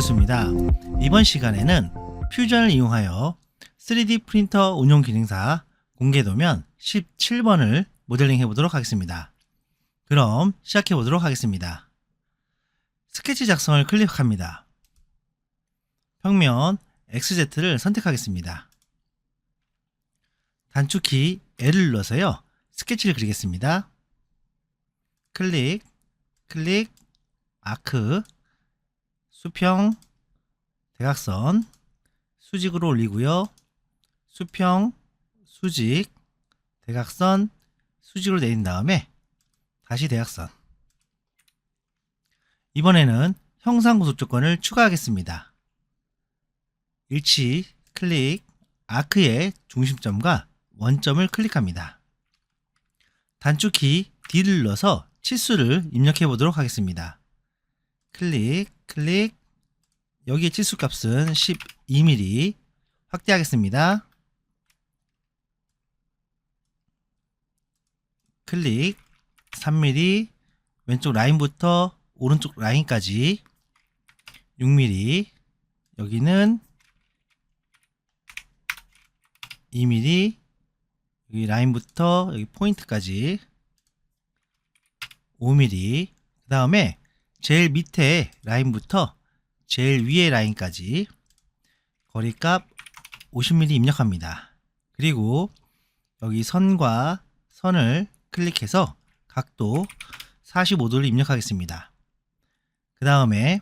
권재수입니다. 이번 시간에는 퓨전을 이용하여 3D 프린터 운용 기능사 공개도면 17번을 모델링 해보도록 하겠습니다. 그럼 시작해 보도록 하겠습니다. 스케치 작성을 클릭합니다. 평면 XZ를 선택하겠습니다. 단축키 L을 눌러서요. 스케치를 그리겠습니다. 클릭, 클릭, 아크, 수평, 대각선, 수직으로 올리고요. 수평, 수직, 대각선, 수직으로 내린 다음에 다시 대각선. 이번에는 형상 구속 조건을 추가하겠습니다. 일치, 클릭, 아크의 중심점과 원점을 클릭합니다. 단축키 D를 눌러서 치수를 입력해 보도록 하겠습니다. 클릭, 클릭. 여기에 치수 값은 12mm 확대하겠습니다. 클릭, 3mm. 왼쪽 라인부터 오른쪽 라인까지 6mm. 여기는 2mm. 여기 라인부터 여기 포인트까지 5mm. 그 다음에 제일 밑에 라인부터 제일 위에 라인까지 거리값 50mm 입력합니다. 그리고 여기 선과 선을 클릭해서 각도 45도를 입력하겠습니다. 그 다음에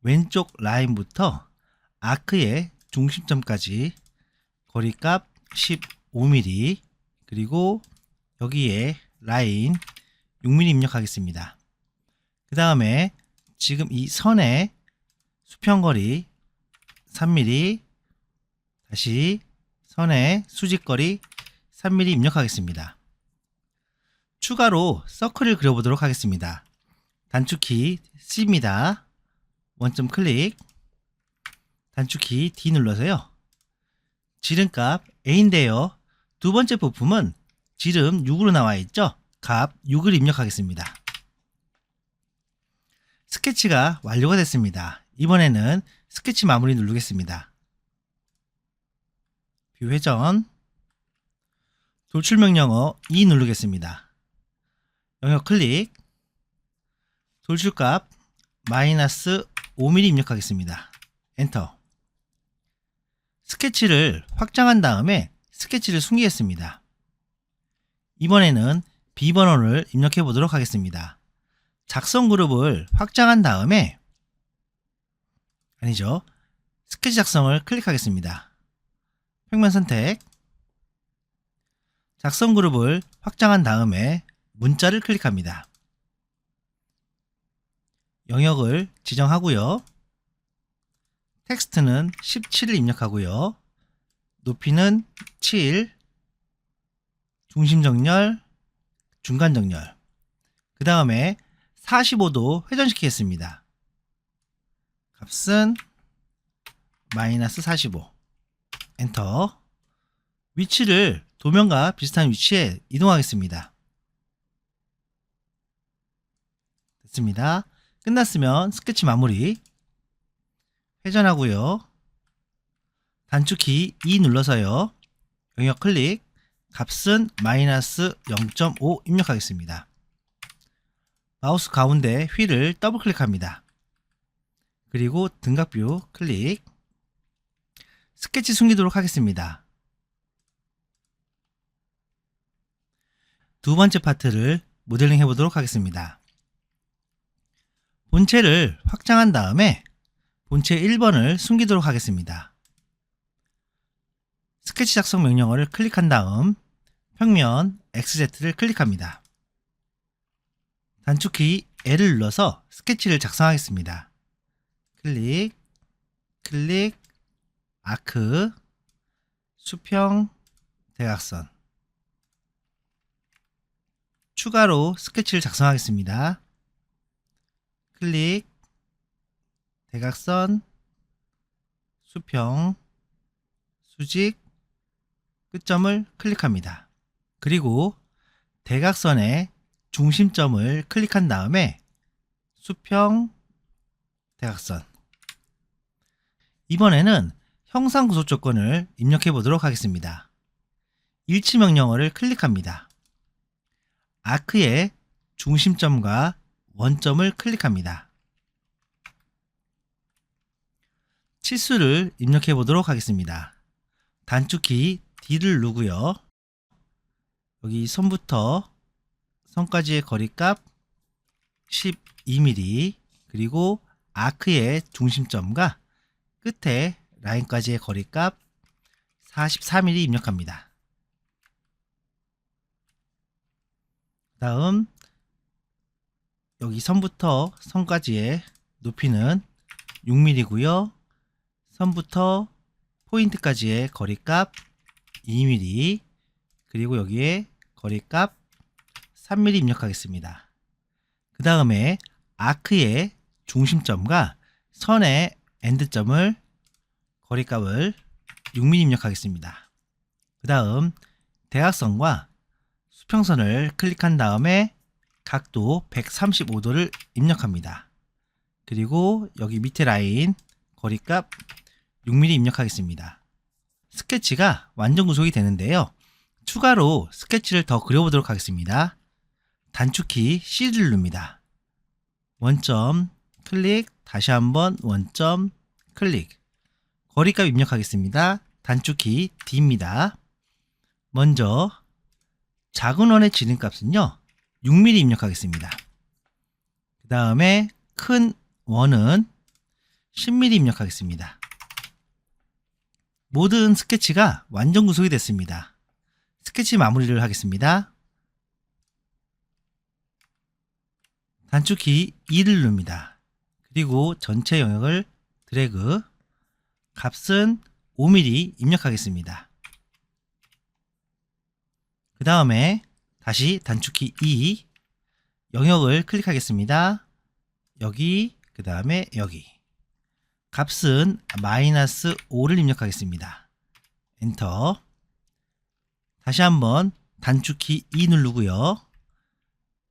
왼쪽 라인부터 아크의 중심점까지 거리값 15mm 그리고 여기에 라인 6mm 입력하겠습니다. 그 다음에 지금 이 선의 수평거리 3mm 다시 선의 수직거리 3mm 입력하겠습니다. 추가로 서클을 그려보도록 하겠습니다. 단축키 C입니다. 원점 클릭 단축키 D 눌러서요. 지름값 A인데요. 두 번째 부품은 지름 6으로 나와 있죠? 값 6을 입력하겠습니다. 스케치가 완료가 됐습니다. 이번에는 스케치 마무리 누르겠습니다. 뷰 회전 돌출 명령어 E 누르겠습니다. 영역 클릭 돌출값 마이너스 5mm 입력하겠습니다. 엔터 스케치를 확장한 다음에 스케치를 숨기겠습니다. 이번에는 비번호를 입력해 보도록 하겠습니다. 작성 그룹을 확장한 다음에 아니죠. 스케치 작성을 클릭하겠습니다. 평면 선택 작성 그룹을 확장한 다음에 문자를 클릭합니다. 영역을 지정하고요. 텍스트는 17을 입력하고요. 높이는 7, 중심 정렬, 중간 정렬. 그 다음에 45도 회전시키겠습니다. 값은 마이너스 45. 엔터. 위치를 도면과 비슷한 위치에 이동하겠습니다. 됐습니다. 끝났으면 스케치 마무리. 회전하고요. 단축키 E 눌러서요. 영역 클릭. 값은 마이너스 0.5 입력하겠습니다. 마우스 가운데 휠을 더블 클릭합니다. 그리고 등각뷰 클릭. 스케치 숨기도록 하겠습니다. 두 번째 파트를 모델링 해보도록 하겠습니다. 본체를 확장한 다음에 본체 1번을 숨기도록 하겠습니다. 스케치 작성 명령어를 클릭한 다음 평면 XZ를 클릭합니다. 단축키 L을 눌러서 스케치를 작성하겠습니다. 클릭, 클릭, 아크, 수평, 대각선. 추가로 스케치를 작성하겠습니다. 클릭, 대각선, 수평, 수직, 끝점을 클릭합니다. 그리고 대각선의 중심점을 클릭한 다음에 수평, 대각선. 이번에는 형상 구속 조건을 입력해 보도록 하겠습니다. 일치 명령어를 클릭합니다. 아크의 중심점과 원점을 클릭합니다. 치수를 입력해 보도록 하겠습니다. 단축키 D를 누르고요. 여기 선부터 선까지의 거리값 12mm 그리고 아크의 중심점과 끝에 라인까지의 거리값 44mm 입력합니다. 다음 여기 선부터 선까지의 높이는 6mm고요. 선부터 포인트까지의 거리값 2mm 그리고 여기에 거리값 3mm 입력하겠습니다. 그 다음에 아크의 중심점과 선의 엔드점을 거리값을 6mm 입력하겠습니다. 그 다음 대각선과 수평선을 클릭한 다음에 각도 135도를 입력합니다. 그리고 여기 밑에 라인 거리값 6mm 입력하겠습니다. 스케치가 완전 구속이 되는데요. 추가로 스케치를 더 그려보도록 하겠습니다. 단축키 C를 누릅니다. 원점 클릭, 다시 한번 원점 클릭. 거리값 입력하겠습니다. 단축키 D입니다. 먼저 작은 원의 지름값은요. 6mm 입력하겠습니다. 그 다음에 큰 원은 10mm 입력하겠습니다. 모든 스케치가 완전 구속이 됐습니다. 스케치 마무리를 하겠습니다. 단축키 2를 누릅니다. 그리고 전체 영역을 드래그, 값은 5mm 입력하겠습니다. 그 다음에 다시 단축키 2, 영역을 클릭하겠습니다. 여기, 그 다음에 여기. 값은 마이너스 5를 입력하겠습니다. 엔터. 다시 한번 단축키 2 누르고요.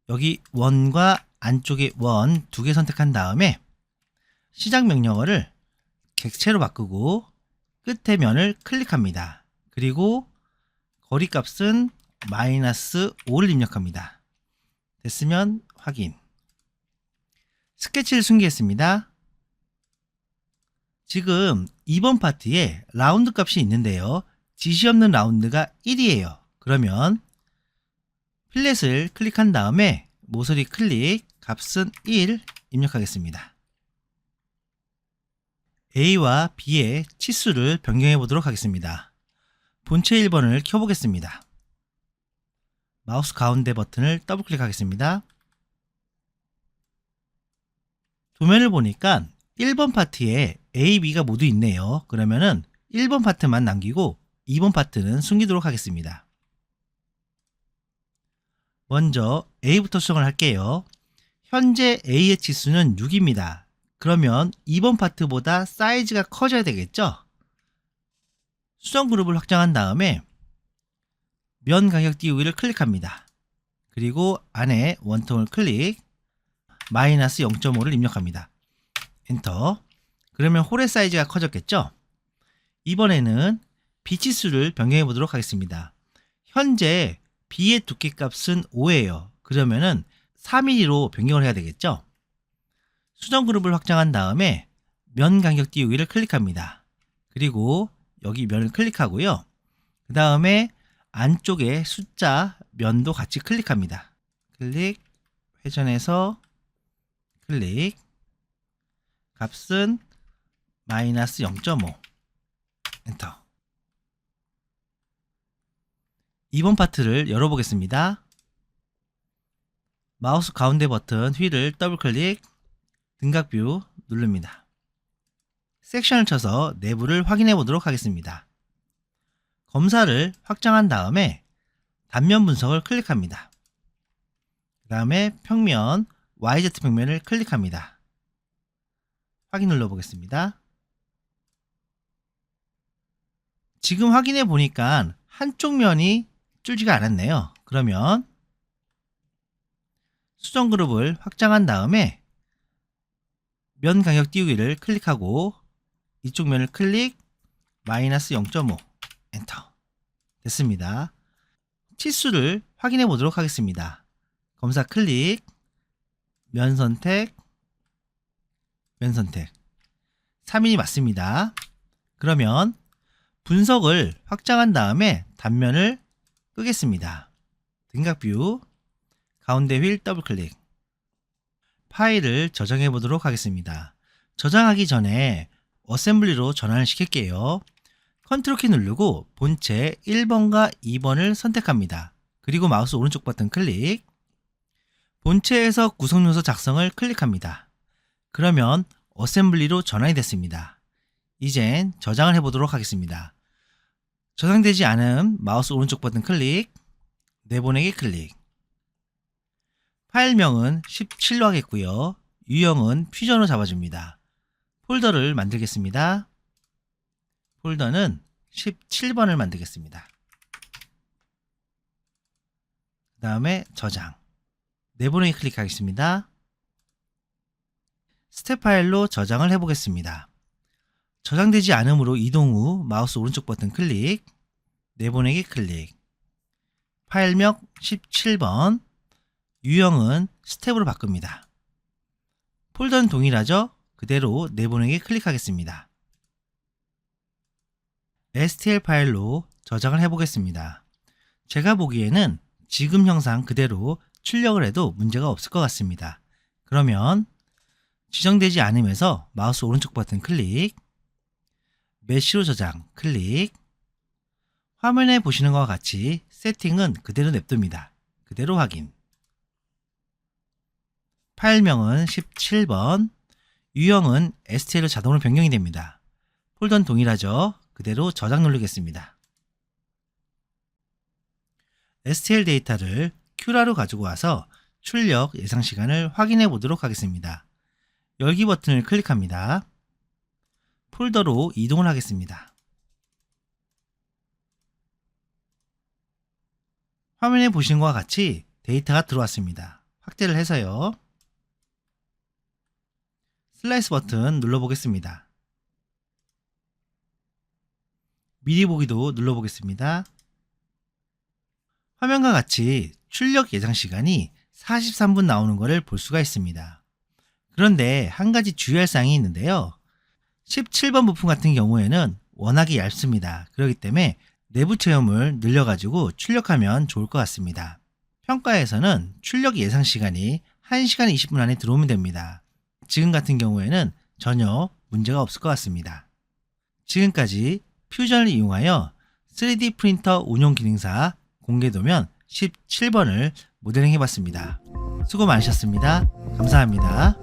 여기 원과 안쪽에 원 두 개 선택한 다음에 시작 명령어를 객체로 바꾸고 끝에 면을 클릭합니다. 그리고 거리 값은 마이너스 5를 입력합니다. 됐으면 확인. 스케치를 숨기겠습니다. 지금 2번 파트에 라운드 값이 있는데요. 지시 없는 라운드가 1이에요. 그러면 필렛을 클릭한 다음에 모서리 클릭, 값은 1 입력하겠습니다. A와 B의 치수를 변경해 보도록 하겠습니다. 본체 1번을 켜보겠습니다. 마우스 가운데 버튼을 더블 클릭하겠습니다. 도면을 보니까 1번 파트에 A, B가 모두 있네요. 그러면은 1번 파트만 남기고 2번 파트는 숨기도록 하겠습니다. 먼저 A부터 수정을 할게요. 현재 A의 치수는 6입니다. 그러면 2번 파트보다 사이즈가 커져야 되겠죠? 수정 그룹을 확장한 다음에 면 가격 띄우기를 클릭합니다. 그리고 안에 원통을 클릭, 마이너스 0.5를 입력합니다. 엔터. 그러면 홀의 사이즈가 커졌겠죠? 이번에는 B 치수를 변경해 보도록 하겠습니다. 현재 B의 두께 값은 5예요. 그러면은 3mm로 변경을 해야 되겠죠? 수정 그룹을 확장한 다음에 면 간격 띄우기를 클릭합니다. 그리고 여기 면을 클릭하고요. 그 다음에 안쪽에 숫자 면도 같이 클릭합니다. 클릭, 회전해서 클릭, 값은 마이너스 0.5 엔터 2번 파트를 열어보겠습니다. 마우스 가운데 버튼 휠을 더블 클릭 등각 뷰 누릅니다. 섹션을 쳐서 내부를 확인해 보도록 하겠습니다. 검사를 확장한 다음에 단면 분석을 클릭합니다. 그 다음에 평면 YZ 평면을 클릭합니다. 확인 눌러보겠습니다. 지금 확인해 보니까 한쪽 면이 줄지가 않았네요. 그러면 수정 그룹을 확장한 다음에 면 간격 띄우기를 클릭하고 이쪽 면을 클릭 마이너스 0.5 엔터 됐습니다. 치수를 확인해 보도록 하겠습니다. 검사 클릭 면 선택 면 선택 3인이 맞습니다. 그러면 분석을 확장한 다음에 단면을 끄겠습니다. 등각 뷰 가운데 휠 더블 클릭 파일을 저장해 보도록 하겠습니다. 저장하기 전에 어셈블리로 전환을 시킬게요. 컨트롤 키 누르고 본체 1번과 2번을 선택합니다. 그리고 마우스 오른쪽 버튼 클릭 본체에서 구성 요소 작성을 클릭합니다. 그러면 어셈블리로 전환이 됐습니다. 이젠 저장을 해보도록 하겠습니다. 저장되지 않은 마우스 오른쪽 버튼 클릭 내보내기 클릭 파일명은 17로 하겠고요. 유형은 퓨전으로 잡아줍니다. 폴더를 만들겠습니다. 폴더는 17번을 만들겠습니다. 그 다음에 저장. 내보내기 클릭하겠습니다. 스텝 파일로 저장을 해보겠습니다. 저장되지 않으므로 이동 후 마우스 오른쪽 버튼 클릭, 내보내기 클릭. 파일명 17번, 유형은 스텝으로 바꿉니다. 폴더는 동일하죠? 그대로 내보내기 클릭하겠습니다. STL 파일로 저장을 해보겠습니다. 제가 보기에는 지금 형상 그대로 출력을 해도 문제가 없을 것 같습니다. 그러면 지정되지 않으면서 마우스 오른쪽 버튼 클릭, 메시로 저장 클릭, 화면에 보시는 것과 같이 세팅은 그대로 냅둡니다. 그대로 확인. 파일명은 17번, 유형은 STL로 자동으로 변경이 됩니다. 폴더는 동일하죠? 그대로 저장 누르겠습니다. STL 데이터를 큐라로 가지고 와서 출력 예상 시간을 확인해 보도록 하겠습니다. 열기 버튼을 클릭합니다. 폴더로 이동을 하겠습니다. 화면에 보시는 것과 같이 데이터가 들어왔습니다. 확대를 해서요. 슬라이스 버튼 눌러보겠습니다. 미리 보기도 눌러보겠습니다. 화면과 같이 출력 예상 시간이 43분 나오는 것을 볼 수가 있습니다. 그런데 한 가지 주의할 사항이 있는데요. 17번 부품 같은 경우에는 워낙에 얇습니다. 그렇기 때문에 내부 체험을 늘려가지고 출력하면 좋을 것 같습니다. 평가에서는 출력 예상 시간이 1시간 20분 안에 들어오면 됩니다. 지금 같은 경우에는 전혀 문제가 없을 것 같습니다. 지금까지 퓨전을 이용하여 3D 프린터 운용 기능사 공개도면 17번을 모델링 해봤습니다. 수고 많으셨습니다. 감사합니다.